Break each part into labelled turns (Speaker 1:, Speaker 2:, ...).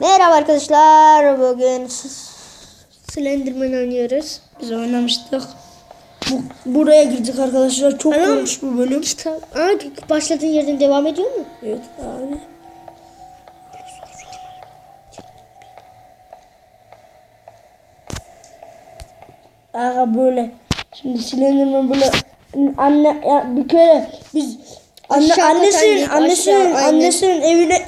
Speaker 1: Merhaba arkadaşlar. Bugün Slenderman oynuyoruz.
Speaker 2: Biz oynamıştık. Bu, buraya girdik arkadaşlar. Çok
Speaker 1: Anam.
Speaker 2: olmuş bu bölüm.
Speaker 1: Kitap. Aa, başladığın yerden devam ediyor mu?
Speaker 2: Evet abi. Aga böyle. Şimdi Slenderman böyle anne ya bir kere biz anne annesinin annesinin annesinin evine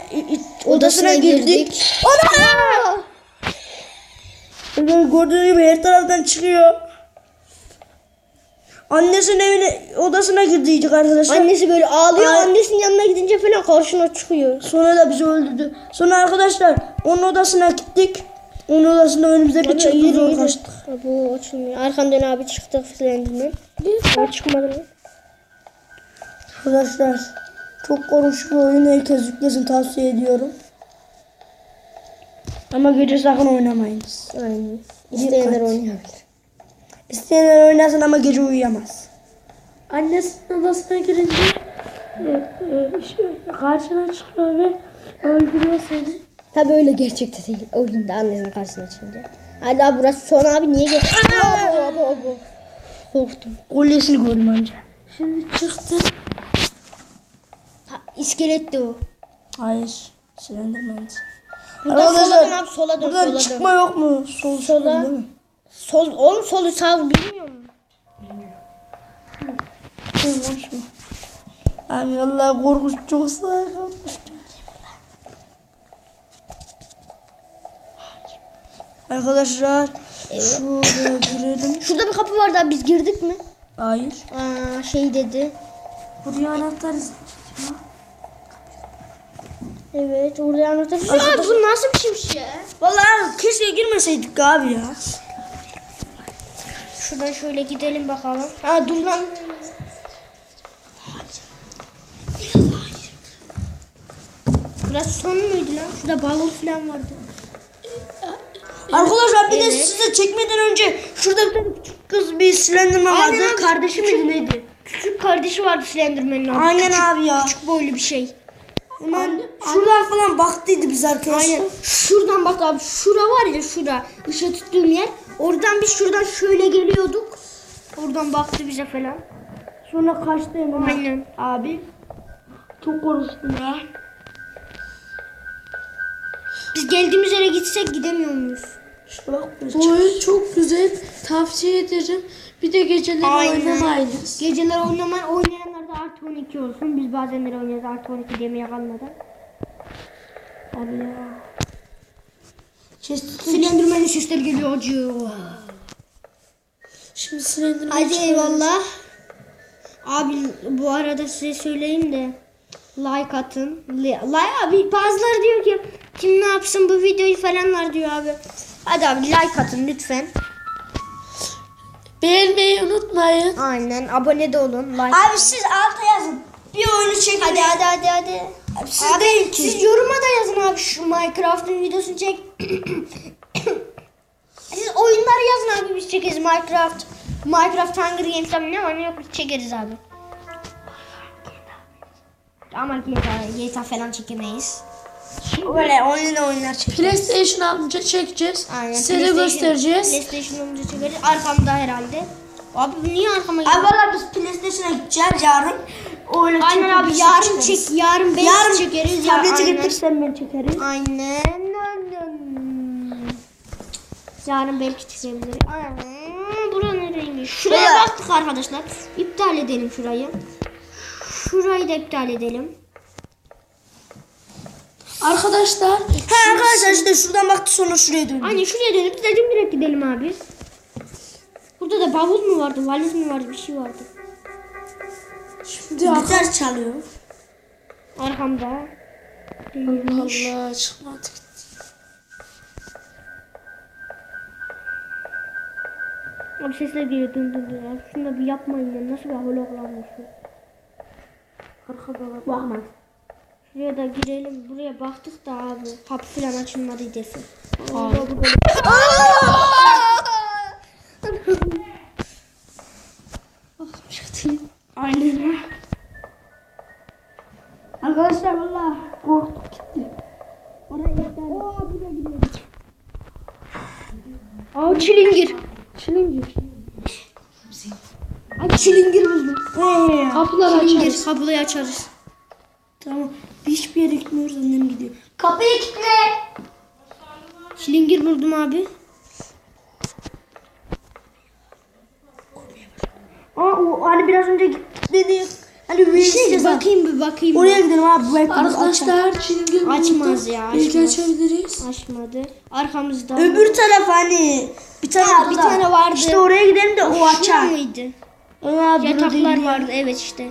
Speaker 2: odasına, girdik. Ana! Böyle gördüğünüz gibi her taraftan çıkıyor. Annesinin evine odasına girdiydik arkadaşlar.
Speaker 1: Annesi böyle ağlıyor.
Speaker 2: Ay.
Speaker 1: Annesinin yanına gidince falan karşına çıkıyor.
Speaker 2: Sonra da bizi öldürdü. Sonra arkadaşlar onun odasına gittik. Onun odasında önümüzde bir çıktı zor kaçtık.
Speaker 1: Bu açılmıyor. Arkan dön abi çıktı Slenderman. Ama çıkmadı mı?
Speaker 2: Arkadaşlar çok korkunç bir oyun. Herkes yüklesin tavsiye ediyorum. Ama gece sakın oynamayınız.
Speaker 1: Aynen. İsteyenler oynayabilir.
Speaker 2: İsteyenler oynasın ama gece uyuyamaz.
Speaker 3: Annesinin odasına girince e, e, şey, karşına çıkıyor ve öldürüyor seni.
Speaker 1: Tabi öyle gerçekte değil. Oyunda annenin karşısına çıkınca. Abi burası son abi niye geç? Abo abo abo. Korktum.
Speaker 2: Kolyesini gördüm anca.
Speaker 3: Şimdi çıktı.
Speaker 1: İskeletti o.
Speaker 2: Hayır. Slenderman.
Speaker 1: Buradan sola dön abi sola dön
Speaker 2: Buradan
Speaker 1: sola
Speaker 2: çıkma
Speaker 1: dön.
Speaker 2: yok mu? Sol
Speaker 1: Sola.
Speaker 2: değil mi?
Speaker 1: Sol, oğlum solu sağ bilmiyor musun?
Speaker 2: Konuşma. Abi Allah korkunç çok sağ Arkadaşlar şuraya girelim.
Speaker 1: Şurada bir kapı vardı abi biz girdik mi?
Speaker 2: Hayır.
Speaker 1: Aa, şey dedi.
Speaker 3: Buraya anahtar iz-
Speaker 1: Evet orada anahtar. Ya bu nasıl bir şeymiş ya?
Speaker 2: Vallahi keşke girmeseydik abi ya.
Speaker 1: Şuradan şöyle gidelim bakalım. Ha dur lan. Burası son muydu lan? Şurada bavul falan vardı.
Speaker 2: Arkadaşlar bir de
Speaker 1: Evet.
Speaker 2: size çekmeden önce şurada bir tane küçük kız bir Slenderman vardı.
Speaker 1: Aynen abi.
Speaker 2: Kardeşi miydi neydi?
Speaker 1: Küçük kardeşi vardı Slenderman'ın abi.
Speaker 2: Aynen abi ya.
Speaker 1: Küçük boylu bir şey.
Speaker 2: Hemen şuradan falan baktıydı biz arkadaşlar.
Speaker 1: Aynen. Şuradan bak abi. Şura var ya şura. Işığı tuttuğum yer. Oradan biz şuradan şöyle geliyorduk. Oradan baktı bize falan.
Speaker 2: Sonra kaçtı hemen.
Speaker 1: Aynen.
Speaker 2: Abi. Çok korktum ya.
Speaker 1: Biz geldiğimiz yere gitsek gidemiyor muyuz?
Speaker 3: Bu oyun çok güzel. Tavsiye ederim. Bir de geceleri
Speaker 1: Aynen.
Speaker 3: oynamayınız.
Speaker 1: Geceler oynaman oynayanlar da artı 12 olsun. Biz bazenleri oynuyoruz artı 12 demeye kalmadan.
Speaker 2: Abi ya. Chest'in
Speaker 1: Slenderman'in sesleri geliyor acıyor.
Speaker 3: Şimdi Slenderman
Speaker 1: Hadi
Speaker 3: çıkıyor.
Speaker 1: eyvallah. Abi bu arada size söyleyeyim de like atın. Li- Like abi bazıları diyor ki kim ne yapsın bu videoyu falanlar diyor abi. Hadi abi like atın lütfen.
Speaker 3: Beğenmeyi unutmayın.
Speaker 1: Aynen abone de olun. Like.
Speaker 2: Abi siz alta yazın. Bir oyunu çekin.
Speaker 1: Hadi hadi hadi hadi.
Speaker 2: Abi siz
Speaker 1: Abi
Speaker 2: değil ki.
Speaker 1: siz yoruma da yazın abi şu Minecraft'ın videosunu çek. siz oyunları yazın abi biz çekeriz Minecraft. Minecraft Hunger Games abi ne var ne yok biz çekeriz abi. Ama GTA, GTA falan çekemeyiz.
Speaker 2: Böyle oyun oyunlar çekin.
Speaker 3: PlayStation alınca çekeceğiz.
Speaker 1: Aynen.
Speaker 3: Size de göstereceğiz.
Speaker 1: PlayStation olunca çekeriz. Arkamda herhalde. Abi niye arkama
Speaker 2: Abi
Speaker 1: geldi?
Speaker 2: valla biz PlayStation'a gideceğiz yarın. Öyle
Speaker 1: Aynen abi yarın çek yarın beni
Speaker 2: Yarın
Speaker 1: çekeriz. ya,
Speaker 2: tableti getirsen ben çekeriz.
Speaker 1: Aynen. Yarın belki çekebiliriz. Aynen. Bura nereymiş? Şuraya
Speaker 2: Şuraya.
Speaker 1: baktık arkadaşlar. İptal edelim şurayı. Şurayı da iptal edelim.
Speaker 3: Arkadaşlar
Speaker 2: Ha arkadaşlar işte şuradan baktı sonra şuraya döndü.
Speaker 1: Aynen şuraya dönüp dedim direkt gidelim abi. Burada da bavul mu vardı, valiz mi vardı, bir şey vardı.
Speaker 3: Şimdi
Speaker 2: Gitar çalıyor.
Speaker 1: Arkamda.
Speaker 3: Allah Allah çıkmadı.
Speaker 1: Abi sesler geliyor dın dın dın. Şunu da bir yapmayın ya. Nasıl bir hologrammış bu?
Speaker 3: Arkada.
Speaker 1: Bakma. Şuraya da girelim. Buraya baktık da abi. Kapı falan açılmadı desin. Abi.
Speaker 2: Aynen.
Speaker 1: Çilingir.
Speaker 3: Çilingir.
Speaker 1: Ay çilingir buldum.
Speaker 2: He.
Speaker 3: Kapılar açarız.
Speaker 1: Çilingir. Kapıyı açarız.
Speaker 2: Tamam. Hiçbir yere gitmiyoruz annem gidiyor.
Speaker 1: Kapıyı kilitle. Çilingir buldum abi.
Speaker 2: Aa o hani biraz önce gittik dedi. Hani bir
Speaker 1: Şimdi bakayım bir bakayım.
Speaker 2: Oraya gidelim abi. Bu.
Speaker 3: Arkadaşlar çilingir
Speaker 1: Açmaz ya,
Speaker 3: Belki
Speaker 1: açmaz.
Speaker 3: açabiliriz.
Speaker 1: Açmadı. Arkamızda.
Speaker 2: Öbür taraf hani. Bir tane
Speaker 1: Ha, bir tane vardı.
Speaker 2: İşte oraya gidelim de o açar.
Speaker 1: mıydı?
Speaker 2: Aa,
Speaker 1: Yataklar
Speaker 2: ya.
Speaker 1: vardı evet işte.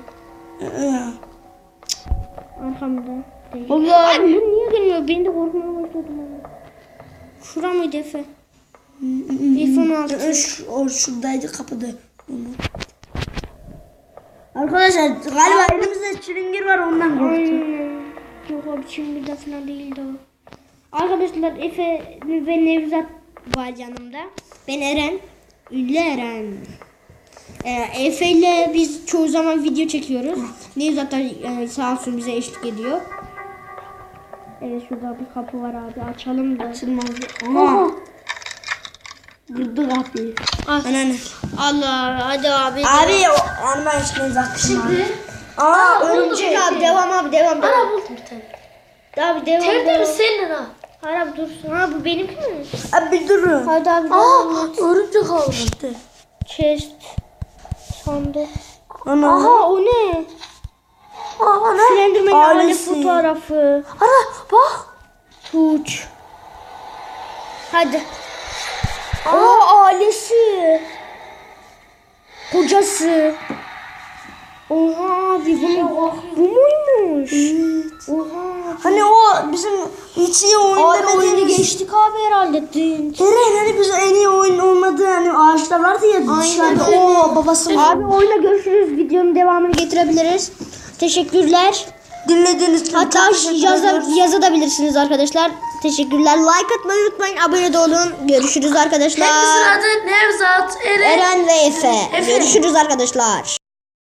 Speaker 1: Arkamda.
Speaker 2: Allah.
Speaker 1: Ay, bu niye gelmiyor? Beni de korkmaya başladım. Şura mıydı Efe? iPhone 6.
Speaker 2: Şu, o şuradaydı kapıda. Arkadaşlar galiba elimizde çilingir var ondan korktum.
Speaker 1: Yok abi Çingir'de falan değildi o. Arkadaşlar Efe ve Nevzat var yanımda. Ben Eren. Ünlü Eren. Ee, Efe ile biz çoğu zaman video çekiyoruz. Nevzat da e, sağ olsun bize eşlik ediyor. Evet şurada bir kapı var abi açalım da.
Speaker 2: Açılmaz. Aha. Vurdu kapıyı.
Speaker 1: Ah.
Speaker 2: Anneanne.
Speaker 1: Allah hadi abi.
Speaker 2: Abi ben işte uzaktım abi. Aa örümcek.
Speaker 1: abi devam abi devam devam.
Speaker 3: Ana buldum bir tane.
Speaker 1: Abi devam
Speaker 3: mi senin ha?
Speaker 1: Abi dursun. Ha bu benimki mi?
Speaker 2: Abi durun.
Speaker 1: Hadi abi
Speaker 3: Aa örümcek aldı.
Speaker 1: Chest. Sandık.
Speaker 2: Ana.
Speaker 1: Aha o ne?
Speaker 3: Aa ana.
Speaker 1: Slenderman'in aile fotoğrafı.
Speaker 3: Ana bak.
Speaker 1: Tuğç. Hadi. Aa ailesi. Kocası. Oha abi bu, bu muymuş? Oha.
Speaker 2: Hani o bizim hiç iyi oyun
Speaker 1: Abi oyunu
Speaker 2: demediğimiz.
Speaker 1: geçtik abi herhalde. Dün.
Speaker 2: Eren hani biz en iyi oyun olmadı hani ağaçlar vardı ya dışarıda o babası
Speaker 1: Abi oyuna görüşürüz. Videonun devamını getirebiliriz. Teşekkürler.
Speaker 2: dinlediğiniz için
Speaker 1: Hatta
Speaker 2: teşekkür
Speaker 1: yaza, yazabilirsiniz arkadaşlar. Teşekkürler. Like atmayı unutmayın. Abone de olun. Görüşürüz arkadaşlar.
Speaker 3: Hepimizin adı Nevzat, Eren.
Speaker 1: Eren ve Efe.
Speaker 3: Efe.
Speaker 1: Görüşürüz arkadaşlar.